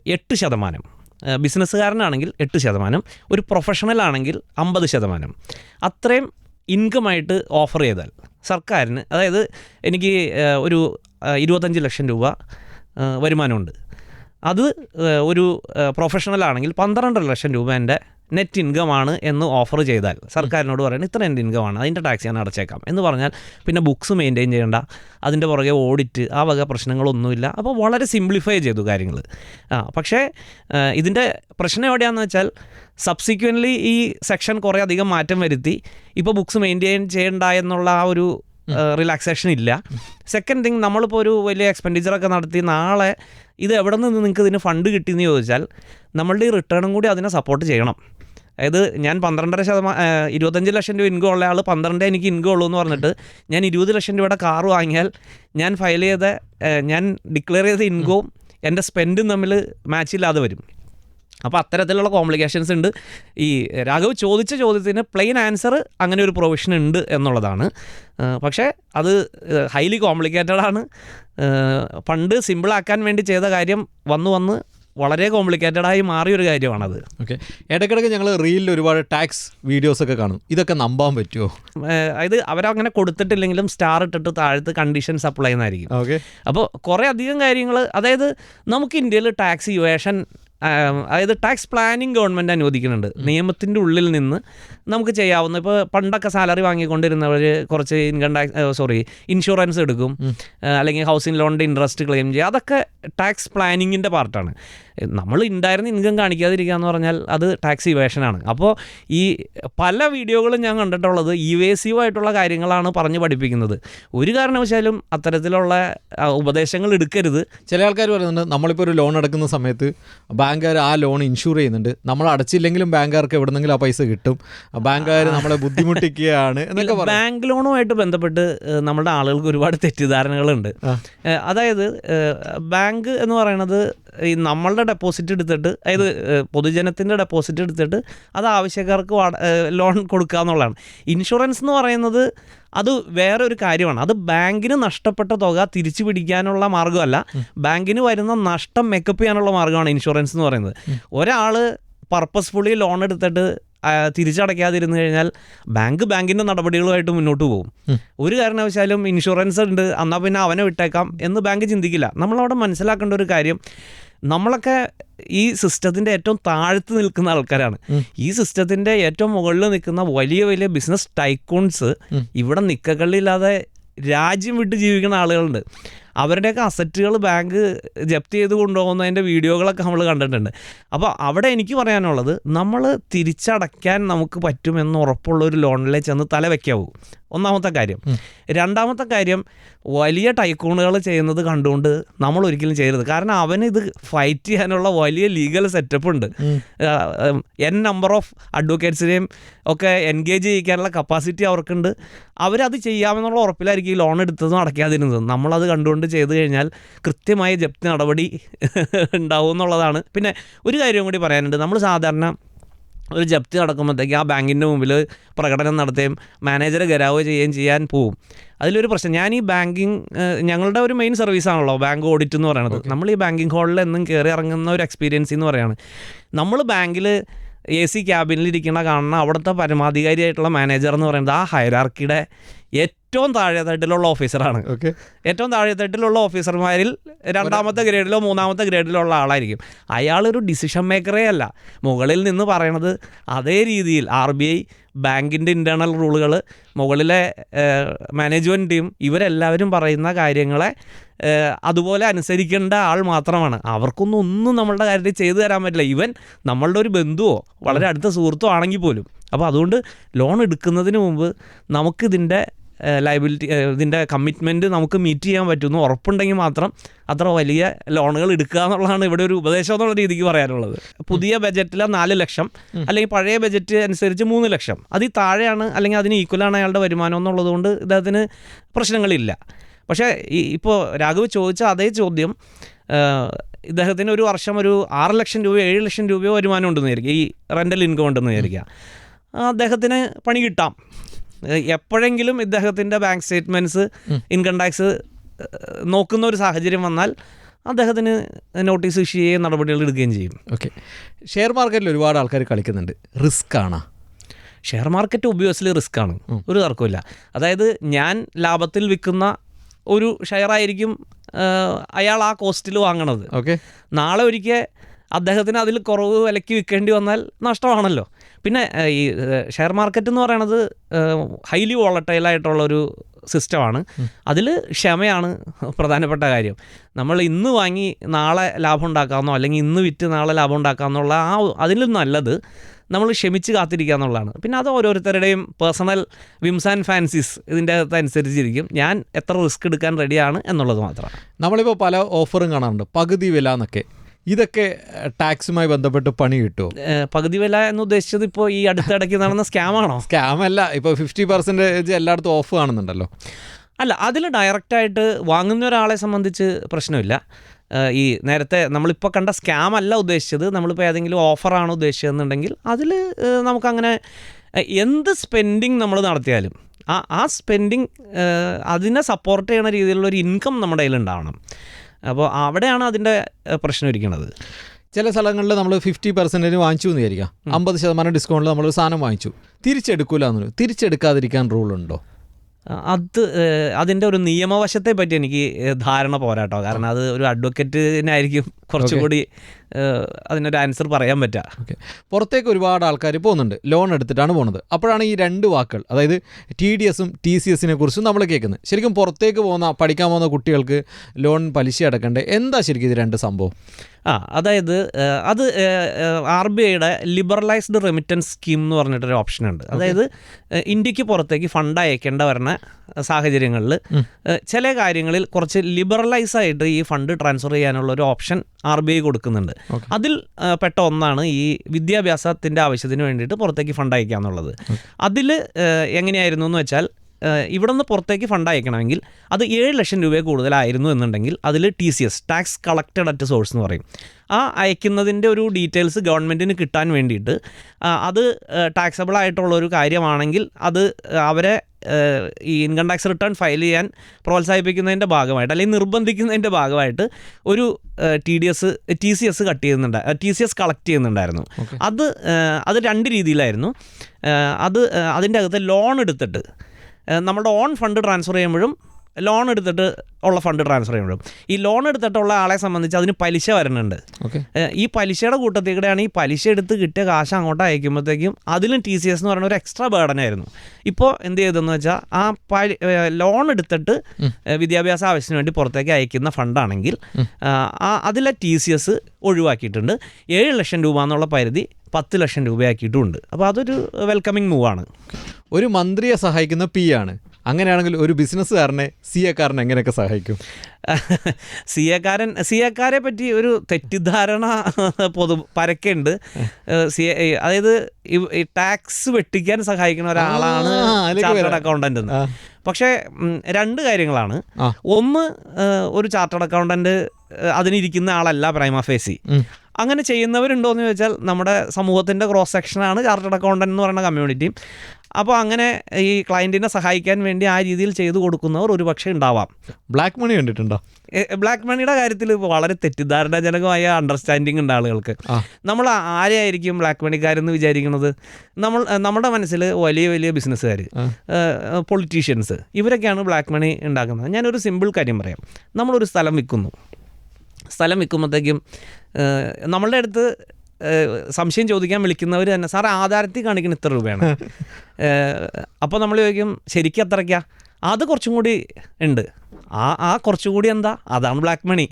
എട്ട് ശതമാനം ബിസിനസ്സുകാരനാണെങ്കിൽ എട്ട് ശതമാനം ഒരു പ്രൊഫഷണൽ ആണെങ്കിൽ അമ്പത് ശതമാനം. അത്രയും ഇൻകമായിട്ട് ഓഫർ ചെയ്താൽ സർക്കാരിന് അതായത് എനിക്ക് ഒരു ഇരുപത്തഞ്ച് ലക്ഷം രൂപ വരുമാനമുണ്ട്. അത് ഒരു പ്രൊഫഷണൽ ആണെങ്കിൽ പന്ത്രണ്ടര ലക്ഷം രൂപ എന്റെ നെറ്റ് ഇൻകം ആണ് എന്ന് ഓഫർ ചെയ്താൽ സർക്കാരിനോട് പറയുന്നത് ഇത്ര എന്റെ ഇൻകം ആണ് അതിന്റെ ടാക്സ് ഞാൻ അടച്ചേക്കാം. എന്ന് പറഞ്ഞാൽ പിന്നെ ബുക്സ് മെയിന്റെയിൻ ചെയ്യേണ്ട അതിന്റെ പുറകെ ഓഡിറ്റ് ആ വക പ്രശ്നങ്ങളൊന്നുമില്ല. അപ്പോൾ വളരെ സിംപ്ലിഫൈ ചെയ്തു കാര്യങ്ങൾ. ആ പക്ഷേ ഇതിന്റെ പ്രശ്നം എവിടെയാണെന്ന് വെച്ചാൽ സബ്സിക്വന്റ്ലി ഈ സെക്ഷൻ കുറേ അധികം മാറ്റം വരുത്തി. ഇപ്പോൾ ബുക്സ് മെയിന്റെയിൻ ചെയ്യേണ്ട എന്നുള്ള ആ ഒരു റിലാക്സേഷൻ ഇല്ല. സെക്കൻഡ് തിങ് നമ്മളിപ്പോൾ ഒരു വലിയ എക്സ്പെൻഡിച്ചറൊക്കെ നടത്തി നാളെ ഇത് എവിടെ നിന്ന് നിങ്ങൾക്ക് ഇതിന് ഫണ്ട് കിട്ടിയെന്ന് ചോദിച്ചാൽ നമ്മളുടെ ഈ റിട്ടേണും കൂടി അതിനെ സപ്പോർട്ട് ചെയ്യണം. അതായത് ഞാൻ പന്ത്രണ്ടര ശതമാനം ഇരുപത്തഞ്ച് ലക്ഷം രൂപ ഇൻകം ഉള്ള ആൾ പന്ത്രണ്ട് എനിക്ക് ഇൻകം ഉള്ളൂ എന്ന് പറഞ്ഞിട്ട് ഞാൻ ഇരുപത് ലക്ഷം രൂപയുടെ കാർ വാങ്ങിയാൽ ഞാൻ ഫയൽ ചെയ്ത ഞാൻ ഡിക്ലെയർ ചെയ്ത ഇൻകവും എന്റെ സ്പെൻഡും തമ്മിൽ മാച്ച് ഇല്ലാതെ വരും. അപ്പോൾ അത്തരത്തിലുള്ള കോംപ്ലിക്കേഷൻസ് ഉണ്ട്. ഈ രാഘവ് ചോദിച്ച ചോദ്യത്തിന് പ്ലെയിൻ ആൻസർ അങ്ങനെ ഒരു പ്രൊവിഷൻ ഉണ്ട് എന്നുള്ളതാണ്. പക്ഷേ അത് ഹൈലി കോംപ്ലിക്കേറ്റഡ് ആണ്. പണ്ട് സിമ്പിളാക്കാൻ വേണ്ടി ചെയ്ത കാര്യം വന്ന് വന്ന് വളരെ കോംപ്ലിക്കേറ്റഡ് ആയി മാറിയൊരു കാര്യമാണത്. ഓക്കെ ഇടയ്ക്കിടയ്ക്ക് ഞങ്ങൾ റീലിൽ ഒരുപാട് ടാക്സ് വീഡിയോസ് ഒക്കെ കാണും. ഇതൊക്കെ നമ്പാൻ പറ്റുമോ അതായത് അവരങ്ങനെ കൊടുത്തിട്ടില്ലെങ്കിലും സ്റ്റാർ ഇട്ടിട്ട് താഴത്ത് കണ്ടീഷൻ സപ്ലൈ എന്നായിരിക്കും ഓക്കെ അപ്പോൾ കുറേ അധികം കാര്യങ്ങൾ അതായത് നമുക്ക് ഇന്ത്യയിൽ ടാക്സ് ഇവേഷൻ അതായത് ടാക്സ് പ്ലാനിങ് ഗവൺമെന്റ് അനുവദിക്കുന്നുണ്ട്. നിയമത്തിന്റെ ഉള്ളിൽ നിന്ന് നമുക്ക് ചെയ്യാവുന്ന ഇപ്പോൾ പണ്ടൊക്കെ സാലറി വാങ്ങിക്കൊണ്ടിരുന്നവർ കുറച്ച് ഇൻകം ടാക്സ് സോറി ഇൻഷുറൻസ് എടുക്കും. അല്ലെങ്കിൽ ഹൗസിംഗ് ലോണിന്റെ ഇൻട്രസ്റ്റ് ക്ലെയിം ചെയ്യുക. അതൊക്കെ ടാക്സ് പ്ലാനിങ്ങിന്റെ പാർട്ടാണ് നമ്മൾ ഉണ്ടായിരുന്ന ഇൻകം കാണിക്കാതിരിക്കുക എന്ന് പറഞ്ഞാൽ അത് ടാക്സ് ഇവേഷനാണ് അപ്പോൾ ഈ പല വീഡിയോകളും ഞാൻ കണ്ടിട്ടുള്ളത് ഇവേസീവ് ആയിട്ടുള്ള കാര്യങ്ങളാണ് പറഞ്ഞ് പഠിപ്പിക്കുന്നത്. ഒരു കാരണവശാലും അത്തരത്തിലുള്ള ഉപദേശങ്ങൾ എടുക്കരുത്. ചില ആൾക്കാർ പറയുന്നുണ്ട് നമ്മളിപ്പോൾ ഒരു ലോൺ എടുക്കുന്ന സമയത്ത് ബാങ്കുകാർ ആ ലോൺ ഇൻഷുർ ചെയ്യുന്നുണ്ട്. നമ്മൾ അടച്ചില്ലെങ്കിലും ബാങ്കുകാർക്ക് എവിടെന്നെങ്കിലും ആ പൈസ കിട്ടും. ബാങ്കുകാർ നമ്മളെ ബുദ്ധിമുട്ടിക്കുകയാണ് എന്നൊക്കെ ബാങ്ക് ലോണുമായിട്ട് ബന്ധപ്പെട്ട് നമ്മുടെ ആളുകൾക്ക് ഒരുപാട് തെറ്റിദ്ധാരണകളുണ്ട്. അതായത് ബാങ്ക് എന്ന് പറയുന്നത് ഈ നമ്മളുടെ ഡെപ്പോസിറ്റ് എടുത്തിട്ട് അതായത് പൊതുജനത്തിന്റെ പൊതുജനത്തിന്റെ ഡെപ്പോസിറ്റ് എടുത്തിട്ട് അത് ആവശ്യക്കാർക്ക് ലോൺ കൊടുക്കുക എന്നുള്ളതാണ് ഇൻഷുറൻസ് എന്ന് പറയുന്നത് അത് വേറെ ഒരു കാര്യമാണ്. അത് ബാങ്കിന് നഷ്ടപ്പെട്ട തുക തിരിച്ചു പിടിക്കാനുള്ള മാർഗമല്ല ബാങ്കിന് വരുന്ന നഷ്ടം മേക്കപ്പ് ചെയ്യാനുള്ള മാർഗമാണ് ഇൻഷുറൻസ് എന്ന് പറയുന്നത്. ഒരാൾ പർപ്പസ്ഫുള്ളി ലോൺ എടുത്തിട്ട് തിരിച്ചടയ്ക്കാതിരുന്നു കഴിഞ്ഞാൽ ബാങ്ക് ബാങ്കിന്റെ നടപടികളുമായിട്ട് മുന്നോട്ട് പോകും. ഒരു കാരണവശാലും ഇൻഷുറൻസ് ഉണ്ട് എന്നാൽ പിന്നെ അവനെ വിട്ടേക്കാം എന്ന് ബാങ്ക് ചിന്തിക്കില്ല. നമ്മളവിടെ മനസ്സിലാക്കേണ്ട ഒരു കാര്യം നമ്മളൊക്കെ ഈ സിസ്റ്റത്തിന്റെ ഏറ്റവും താഴ്ത്ത് നിൽക്കുന്ന ആൾക്കാരാണ്. ഈ സിസ്റ്റത്തിന്റെ ഏറ്റവും മുകളിൽ നിൽക്കുന്ന വലിയ വലിയ ബിസിനസ് ടൈക്കൂൺസ് ഇവിടെ നിക്കകളില്ലാതെ രാജ്യം വിട്ട് ജീവിക്കുന്ന ആളുകളുണ്ട്. അവരുടെയൊക്കെ അസറ്റുകൾ ബാങ്ക് ജപ്തി ചെയ്ത് കൊണ്ടുപോകുന്നതിന്റെ വീഡിയോകളൊക്കെ നമ്മൾ കണ്ടിട്ടുണ്ട്. അപ്പോൾ അവിടെ എനിക്ക് പറയാനുള്ളത് നമ്മൾ തിരിച്ചടയ്ക്കാൻ നമുക്ക് പറ്റുമെന്ന് ഉറപ്പുള്ള ഒരു ലോണിലേ ചെന്ന് തല വയ്ക്കാവൂ ഒന്നാമത്തെ കാര്യം. രണ്ടാമത്തെ കാര്യം വലിയ ടൈക്കൂണുകൾ ചെയ്യുന്നത് കണ്ടുകൊണ്ട് നമ്മൾ ഒരിക്കലും ചെയ്യരുത്. കാരണം അവന് ഇത് ഫൈറ്റ് ചെയ്യാനുള്ള വലിയ ലീഗൽ സെറ്റപ്പ് ഉണ്ട്. എൻ നമ്പർ ഓഫ് അഡ്വക്കേറ്റ്സിനെയും ഒക്കെ എൻഗേജ് ചെയ്യിക്കാനുള്ള കപ്പാസിറ്റി അവർക്കുണ്ട്. അവരത് ചെയ്യാമെന്നുള്ള ഉറപ്പിലായിരിക്കും ഈ ലോൺ എടുത്തതും അടയ്ക്കാതിരുന്നത്. നമ്മളത് കണ്ടുകൊണ്ട് ചെയ്തു കഴിഞ്ഞാൽ കൃത്യമായ ജപ്തി നടപടി ഉണ്ടാവും എന്നുള്ളതാണ്. പിന്നെ ഒരു കാര്യം കൂടി പറയാനുണ്ട്. നമ്മൾ സാധാരണ ഒരു ജപ്തി നടക്കുമ്പോഴത്തേക്ക് ആ ബാങ്കിന്റെ മുമ്പിൽ പ്രകടനം നടത്തുകയും മാനേജറെ ഗരാവോ ചെയ്യുകയും ചെയ്യാൻ പോവും. അതിലൊരു പ്രശ്നം ഞാൻ ഈ ബാങ്കിങ് ഞങ്ങളുടെ ഒരു മെയിൻ സർവീസാണല്ലോ ബാങ്ക് ഓഡിറ്റ് എന്ന് പറയുന്നത് നമ്മൾ ഈ ബാങ്കിങ് ഹാളിൽ എന്നും കയറി ഇറങ്ങുന്ന ഒരു എക്സ്പീരിയൻസ് എന്ന് പറയുകയാണ് നമ്മൾ ബാങ്കിൽ എ സി ക്യാബിനിൽ ഇരിക്കുന്ന കാണുന്ന അവിടുത്തെ പരമാധികാരിയായിട്ടുള്ള മാനേജർ എന്ന് പറയുന്നത് ആ ഹൈറാർക്കിയുടെ ഏറ്റവും താഴെ തട്ടിലുള്ള ഓഫീസറാണ് ഓക്കെ ഏറ്റവും താഴെ തട്ടിലുള്ള ഓഫീസർമാരിൽ രണ്ടാമത്തെ ഗ്രേഡിലോ മൂന്നാമത്തെ ഗ്രേഡിലോ ഉള്ള ആളായിരിക്കും. അയാളൊരു ഡിസിഷൻ മേക്കറേ അല്ല. മുകളിൽ നിന്ന് പറയണത് അതേ രീതിയിൽ ആർ ബി ഐ ബാങ്കിന്റെ ഇന്റേർണൽ റൂളുകൾ മുകളിലെ മാനേജ്മെന്റ് ടീം ഇവരെല്ലാവരും പറയുന്ന കാര്യങ്ങളെ അതുപോലെ അനുസരിക്കേണ്ട ആൾ മാത്രമാണ്. അവർക്കൊന്നും ഒന്നും നമ്മളുടെ കാര്യത്തിൽ ചെയ്തു തരാൻ പറ്റില്ല. ഇവൻ നമ്മളുടെ ഒരു ബന്ധുവോ വളരെ അടുത്ത സുഹൃത്തോ ആണെങ്കിൽ പോലും. അപ്പോൾ അതുകൊണ്ട് ലോൺ എടുക്കുന്നതിന് മുമ്പ് നമുക്കിതിന്റെ ലയബിലിറ്റി ഇതിന്റെ കമ്മിറ്റ്മെന്റ് നമുക്ക് മീറ്റ് ചെയ്യാൻ പറ്റുമെന്ന് ഉറപ്പുണ്ടെങ്കിൽ മാത്രം അത്ര വലിയ ലോണുകൾ എടുക്കുക എന്നുള്ളതാണ് ഇവിടെ ഒരു ഉപദേശം എന്നുള്ള രീതിക്ക് പറയാനുള്ളത്. പുതിയ ബജറ്റിൽ നാല് ലക്ഷം അല്ലെങ്കിൽ പഴയ ബജറ്റ് അനുസരിച്ച് മൂന്ന് ലക്ഷം. അതിൽ താഴെയാണ് അല്ലെങ്കിൽ അതിന് ഈക്വലാണ് അയാളുടെ വരുമാനം എന്നുള്ളത് കൊണ്ട് ഇദ്ദേഹത്തിന് പ്രശ്നങ്ങളില്ല. പക്ഷേ ഈ ഇപ്പോൾ രാഘവ് ചോദിച്ച അതേ ചോദ്യം ഇദ്ദേഹത്തിന് ഒരു വർഷം ഒരു ആറ് ലക്ഷം രൂപയോ ഏഴ് ലക്ഷം രൂപയോ വരുമാനം ഉണ്ടെന്ന് വിചാരിക്കുക. ഈ റെന്റൽ ഇൻകം ഉണ്ടെന്ന് വിചാരിക്കുക. അദ്ദേഹത്തിന് പണി കിട്ടാം. എപ്പോഴെങ്കിലും ഇദ്ദേഹത്തിന്റെ ബാങ്ക് സ്റ്റേറ്റ്മെന്റ്സ് ഇൻകം ടാക്സ് നോക്കുന്ന ഒരു സാഹചര്യം വന്നാൽ അദ്ദേഹത്തിന് നോട്ടീസ് ഇഷ്യൂ ചെയ്യുകയും നടപടികൾ എടുക്കുകയും ചെയ്യും. ഓക്കെ. ഷെയർ മാർക്കറ്റിൽ ഒരുപാട് ആൾക്കാർ കളിക്കുന്നുണ്ട്. റിസ്ക് ആണ് ഷെയർ മാർക്കറ്റ് ഒബ്വിയസ്ലി റിസ്ക് ആണ് ഒരു തർക്കമില്ല അതായത് ഞാൻ ലാഭത്തിൽ വിൽക്കുന്ന ഒരു ഷെയർ ആയിരിക്കും അയാൾ ആ കോസ്റ്റിൽ വാങ്ങണത്. ഓക്കെ. നാളെ ഒരിക്കൽ അദ്ദേഹത്തിന് അതിൽ കുറവ് വിലയ്ക്ക് വിൽക്കേണ്ടി വന്നാൽ നഷ്ടമാണല്ലോ. പിന്നെ ഈ ഷെയർ മാർക്കറ്റ് എന്ന് പറയണത് ഹൈലി വോളട്ടൈലായിട്ടുള്ളൊരു സിസ്റ്റമാണ്. അതിൽ ക്ഷമയാണ് പ്രധാനപ്പെട്ട കാര്യം. നമ്മൾ ഇന്ന് വാങ്ങി നാളെ ലാഭം ഉണ്ടാക്കാമെന്നോ അല്ലെങ്കിൽ ഇന്ന് വിറ്റ് നാളെ ലാഭം ഉണ്ടാക്കാമെന്നുള്ള ആ അതിലും നല്ലത് നമ്മൾ ക്ഷമിച്ച് കാത്തിരിക്കുക എന്നുള്ളതാണ്. പിന്നെ അത് ഓരോരുത്തരുടെയും പേഴ്സണൽ വിംസ് ആൻഡ് ഫാൻസീസ് ഇതിന്റെ അകത്ത് അനുസരിച്ചിരിക്കും. ഞാൻ എത്ര റിസ്ക് എടുക്കാൻ റെഡിയാണ് എന്നുള്ളത് മാത്രമാണ്. നമ്മളിപ്പോൾ പല ഓഫറും കാണാറുണ്ട്. പകുതി വില എന്നൊക്കെ. ഇതൊക്കെ ടാക്സുമായി ബന്ധപ്പെട്ട് പണി കിട്ടുമോ പകുതി വില എന്ന് ഉദ്ദേശിച്ചത് ഇപ്പോൾ ഈ അടുത്തിടയ്ക്ക് നടന്ന സ്കാമാണോ? സ്കാം അല്ല ഇപ്പോൾ ഫിഫ്റ്റി പെർസെന്റേജ് എല്ലായിടത്തും ഓഫ് കാണുന്നുണ്ടല്ലോ. അല്ല അതിൽ ഡയറക്റ്റായിട്ട് വാങ്ങുന്ന ഒരാളെ സംബന്ധിച്ച് പ്രശ്നമില്ല. ഈ നേരത്തെ നമ്മളിപ്പോൾ കണ്ട സ്കാം അല്ല ഉദ്ദേശിച്ചത് നമ്മളിപ്പോൾ ഏതെങ്കിലും ഓഫറാണ് ഉദ്ദേശിച്ചതെന്നുണ്ടെങ്കിൽ അതിൽ നമുക്കങ്ങനെ എന്ത് സ്പെൻഡിങ് നമ്മൾ നടത്തിയാലും ആ ആ സ്പെൻഡിങ് അതിനെ സപ്പോർട്ട് ചെയ്യുന്ന രീതിയിലുള്ള ഒരു ഇൻകം നമ്മുടെ കയ്യിൽ ഉണ്ടാവണം അപ്പോൾ അവിടെയാണ് അതിന്റെ പ്രശ്നം ഇരിക്കുന്നത്. ചില സ്ഥലങ്ങളിൽ നമ്മൾ ഫിഫ്റ്റി പെർസെന്റേജ് വാങ്ങിച്ചു എന്ന് വിചാരിക്കാം. അമ്പത് ശതമാനം ഡിസ്കൗണ്ടിൽ നമ്മൾ സാധനം വാങ്ങിച്ചു. തിരിച്ചെടുക്കൂലെന്നു തിരിച്ചെടുക്കാതിരിക്കാൻ റൂൾ ഉണ്ടോ അത് അതിന്റെ ഒരു നിയമവശത്തെ പറ്റി എനിക്ക് ധാരണ പോരാട്ടോ. കാരണം അത് ഒരു അഡ്വക്കേറ്റിനായിരിക്കും കുറച്ചുകൂടി അതിനൊരു ആൻസർ പറയാൻ പറ്റുക ഓക്കെ. പുറത്തേക്ക് ഒരുപാട് ആൾക്കാർ പോകുന്നുണ്ട്. ലോൺ എടുത്തിട്ടാണ് പോകുന്നത്. അപ്പോഴാണ് ഈ രണ്ട് വാക്കുകൾ അതായത് ടി ഡി എസും ടി സി എസിനെ കുറിച്ചും നമ്മൾ കേൾക്കുന്നത്. ശരിക്കും പുറത്തേക്ക് പോകുന്ന പഠിക്കാൻ പോകുന്ന കുട്ടികൾക്ക് ലോൺ പലിശ അടക്കണ്ടേ? എന്താ ശരിക്കും ഇത് രണ്ട് സംഭവം? ആ അതായത് അത് ആർ ബി ഐയുടെ ലിബറലൈസ്ഡ് റെമിറ്റൻസ് സ്കീം എന്ന് പറഞ്ഞിട്ടൊരു ഓപ്ഷൻ ഉണ്ട്. അതായത് ഇന്ത്യയ്ക്ക് പുറത്തേക്ക് ഫണ്ട് അയക്കേണ്ട വരുന്ന സാഹചര്യങ്ങളിൽ ചില കാര്യങ്ങളിൽ കുറച്ച് ലിബറലൈസ് ആയിട്ട് ഈ ഫണ്ട് ട്രാൻസ്ഫർ ചെയ്യാനുള്ള ഒരു ഓപ്ഷൻ ആർ ബി ഐ കൊടുക്കുന്നുണ്ട് അതിൽ പെട്ട ഒന്നാണ് ഈ വിദ്യാഭ്യാസത്തിന്റെ ആവശ്യത്തിന് വേണ്ടിയിട്ട് പുറത്തേക്ക് ഫണ്ട് അയക്കുക എന്നുള്ളത് അതിൽ എങ്ങനെയായിരുന്നു എന്ന് വെച്ചാൽ ഇവിടെ നിന്ന് പുറത്തേക്ക് ഫണ്ട് അയക്കണമെങ്കിൽ അത് ഏഴ് ലക്ഷം രൂപയെ കൂടുതലായിരുന്നു എന്നുണ്ടെങ്കിൽ അതിൽ T C S tax collected at source എന്ന് പറയും. ആ അയക്കുന്നതിന്റെ ഒരു ഡീറ്റെയിൽസ് ഗവൺമെന്റിന് കിട്ടാൻ വേണ്ടിയിട്ട് അത് ടാക്സബിൾ ആയിട്ടുള്ള ഒരു കാര്യമാണെങ്കിൽ അത് അവരെ ഈ ഇൻകം ടാക്സ് റിട്ടേൺ ഫയൽ ചെയ്യാൻ പ്രോത്സാഹിപ്പിക്കുന്നതിന്റെ ഭാഗമായിട്ട് അല്ലെങ്കിൽ നിർബന്ധിക്കുന്നതിന്റെ ഭാഗമായിട്ട് ഒരു T D S T C S cut ചെയ്യുന്നുണ്ട് ടി സി എസ് കളക്ട് ചെയ്യുന്നുണ്ടായിരുന്നു. അത് അത് രണ്ട് രീതിയിലായിരുന്നു. അത് അതിന്റെ അകത്ത് ലോൺ എടുത്തിട്ട് നമ്മുടെ ഓൺ ഫണ്ട് ട്രാൻസ്ഫർ ചെയ്യുമ്പോഴും ലോൺ എടുത്തിട്ട് ഉള്ള ഫണ്ട് ട്രാൻസ്ഫർ ചെയ്യുമ്പോഴും. ഈ ലോൺ എടുത്തിട്ടുള്ള ആളെ സംബന്ധിച്ച് അതിന് പലിശ വരുന്നുണ്ട് ഈ പലിശയുടെ കൂട്ടത്തിൽ കൂടെയാണ് ഈ പലിശ എടുത്ത് കിട്ടിയ കാശ് അങ്ങോട്ട് അയക്കുമ്പോഴത്തേക്കും അതിലും ടി സി എസ് എന്ന് പറയുന്ന ഒരു എക്സ്ട്രാ ബേർഡനായിരുന്നു ഇപ്പോൾ എന്ത് ചെയ്തെന്ന് വെച്ചാൽ ആ പലി ലോൺ എടുത്തിട്ട് വിദ്യാഭ്യാസ ആവശ്യത്തിന് വേണ്ടി പുറത്തേക്ക് അയക്കുന്ന ഫണ്ടാണെങ്കിൽ അതിലെ ടി സി എസ് ഒഴിവാക്കിയിട്ടുണ്ട്. ഏഴ് ലക്ഷം രൂപ എന്നുള്ള പരിധി പത്ത് ലക്ഷം രൂപയാക്കിയിട്ടുമുണ്ട്. അപ്പോൾ അതൊരു വെൽക്കമിങ് മൂവാണ് ഒരു മന്ത്രിയെ സഹായിക്കുന്ന പി ആണ്. അങ്ങനെയാണെങ്കിൽ ഒരു ബിസിനസ്സുകാരനെ സി എക്കാരനെ എങ്ങനെയൊക്കെ സഹായിക്കും? സി എക്കാരൻ സി എക്കാരെ പറ്റി ഒരു തെറ്റിദ്ധാരണ പൊതു പരക്കുണ്ട്. സി അതായത് ഈ- ടാക്സ് വെട്ടിക്കാൻ സഹായിക്കുന്ന ഒരാളാണ് ചാർട്ടേഡ്. അക്കൗണ്ടന്റ് എന്ന്. പക്ഷേ രണ്ട് കാര്യങ്ങളാണ്. ഒന്ന് ഒരു ചാർട്ടേഡ് അക്കൗണ്ടന്റ് അതിനിരിക്കുന്ന ആളല്ല പ്രൈമ ഫേസി. അങ്ങനെ ചെയ്യുന്നവരുണ്ടോ എന്ന് ചോദിച്ചാൽ നമ്മുടെ സമൂഹത്തിന്റെ ക്രോസ് സെക്ഷനാണ് ചാർട്ടേഡ് അക്കൗണ്ടന്റ് എന്ന് പറയുന്ന കമ്മ്യൂണിറ്റി അപ്പോൾ അങ്ങനെ ഈ ക്ലയന്റിനെ സഹായിക്കാൻ വേണ്ടി ആ രീതിയിൽ ചെയ്തു കൊടുക്കുന്നവർ ഒരു പക്ഷേ ഉണ്ടാവാം. ബ്ലാക്ക് മണി കണ്ടിട്ടുണ്ടോ? ബ്ലാക്ക് മണിയുടെ കാര്യത്തിൽ വളരെ തെറ്റിദ്ധാരണജനകമായ അണ്ടർസ്റ്റാൻഡിങ് ഉണ്ട് ആളുകൾക്ക്. നമ്മൾ ആരെയായിരിക്കും ബ്ലാക്ക് മണിക്കാരെന്ന് വിചാരിക്കുന്നത്? നമ്മൾ നമ്മുടെ മനസ്സിൽ വലിയ വലിയ ബിസിനസ്സുകാർ പൊളിറ്റീഷ്യൻസ് ഇവരൊക്കെയാണ് ബ്ലാക്ക് മണി ഉണ്ടാക്കുന്നത്. ഞാനൊരു സിമ്പിൾ കാര്യം പറയാം. നമ്മളൊരു സ്ഥലം വിൽക്കുന്നു. സ്ഥലം വിൽക്കുമ്പോഴത്തേക്കും നമ്മളുടെ അടുത്ത് സംശയം ചോദിക്കാൻ വിളിക്കുന്നവർ തന്നെ സാർ ആധാരത്തിൽ കാണിക്കുന്ന ഇത്ര രൂപയാണ്. അപ്പോൾ നമ്മൾ ചോദിക്കും ശരിക്കും അത്രയ്ക്കാ? അത് കുറച്ചും കൂടി ഉണ്ട്. ആ ആ കുറച്ചും കൂടി എന്താ? അതാണ് ബ്ലാക്ക് മണി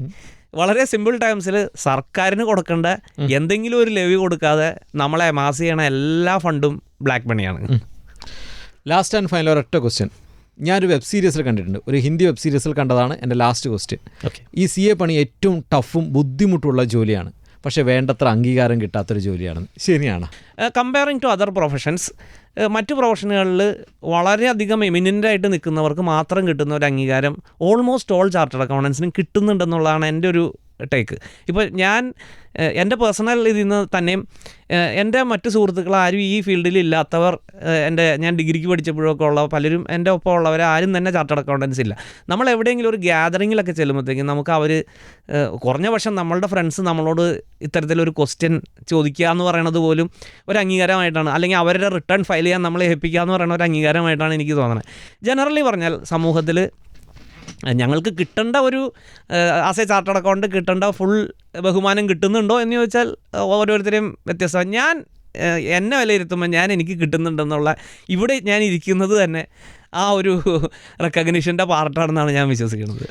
വളരെ സിമ്പിൾ ടൈംസിൽ സർക്കാരിന് കൊടുക്കേണ്ട എന്തെങ്കിലും ഒരു ലെവി കൊടുക്കാതെ നമ്മളെ മാസ് ചെയ്യണ എല്ലാ ഫണ്ടും ബ്ലാക്ക് മണിയാണ് ലാസ്റ്റ് ആൻഡ് ഫൈനൽ ഒരൊറ്റ ക്വസ്റ്റ്യൻ ഞാനൊരു വെബ് സീരീസിൽ കണ്ടിട്ടുണ്ട്. ഒരു ഹിന്ദി വെബ് സീരീസിൽ കണ്ടതാണ് എന്റെ ലാസ്റ്റ് ക്വസ്റ്റ്യൻ ഈ സി എ പണി ഏറ്റവും ടഫും ബുദ്ധിമുട്ടുള്ള ജോലിയാണ്. പക്ഷേ വേണ്ടത്ര അംഗീകാരം കിട്ടാത്തൊരു ജോലിയാണ്. ശരിയാണ്. കമ്പയറിങ് ടു അതർ പ്രൊഫഷൻസ് മറ്റു പ്രൊഫഷനുകളിൽ വളരെയധികം എമിനന്റ് ആയിട്ട് നിൽക്കുന്നവർക്ക് മാത്രം കിട്ടുന്ന ഒരു അംഗീകാരം ഓൾമോസ്റ്റ് ഓൾ ചാർട്ടേഡ് അക്കൗണ്ടൻസിനും കിട്ടുന്നുണ്ടെന്നുള്ളതാണ് എന്റെ ഒരു ടേക്ക് ഇപ്പോൾ ഞാൻ എന്റെ പേഴ്സണൽ ഇതിൽ നിന്ന് തന്നെയും എന്റെ മറ്റു സുഹൃത്തുക്കൾ ആരും ഈ ഫീൽഡിൽ ഇല്ലാത്തവർ എന്റെ ഞാൻ ഡിഗ്രിക്ക് പഠിച്ചപ്പോഴൊക്കെ ഉള്ള പലരും എന്റെ ഒപ്പം ഉള്ളവർ ആരും തന്നെ ചാർട്ടേഡ് അക്കൗണ്ടൻസ് ഇല്ല. നമ്മൾ എവിടെയെങ്കിലും ഒരു ഗ്യാതറിങ്ങിലൊക്കെ ചെല്ലുമ്പോഴത്തേക്കും നമുക്ക് അവർ കുറഞ്ഞ പക്ഷം നമ്മളുടെ ഫ്രണ്ട്സ് നമ്മളോട് ഇത്തരത്തിലൊരു ക്വസ്റ്റ്യൻ ചോദിക്കുക എന്ന് പറയണത് പോലും ഒരു അംഗീകാരമായിട്ടാണ്. അല്ലെങ്കിൽ അവരുടെ റിട്ടേൺ ഫയൽ ചെയ്യാൻ നമ്മളെ ഏൽപ്പിക്കുക എന്ന് പറയുന്ന ഒരു അംഗീകാരമായിട്ടാണ് എനിക്ക് തോന്നുന്നത് ജനറലി പറഞ്ഞാൽ സമൂഹത്തിൽ ഞങ്ങൾക്ക് കിട്ടേണ്ട ഒരു ആസ് എ ചാർട്ടേഡ് അക്കൗണ്ട് കിട്ടേണ്ട ഫുൾ ബഹുമാനം കിട്ടുന്നുണ്ടോ എന്ന് ചോദിച്ചാൽ ഓരോരുത്തരെയും വ്യത്യസ്തമാണ്. ഞാൻ എന്നെ വിലയിരുത്തുമ്പോൾ ഞാൻ എനിക്ക് കിട്ടുന്നുണ്ടെന്നുള്ള ഇവിടെ ഞാൻ ഇരിക്കുന്നത് തന്നെ ആ ഒരു റെക്കഗ്നീഷന്റെ പാർട്ടാണെന്നാണ് ഞാൻ വിശ്വസിക്കുന്നത്.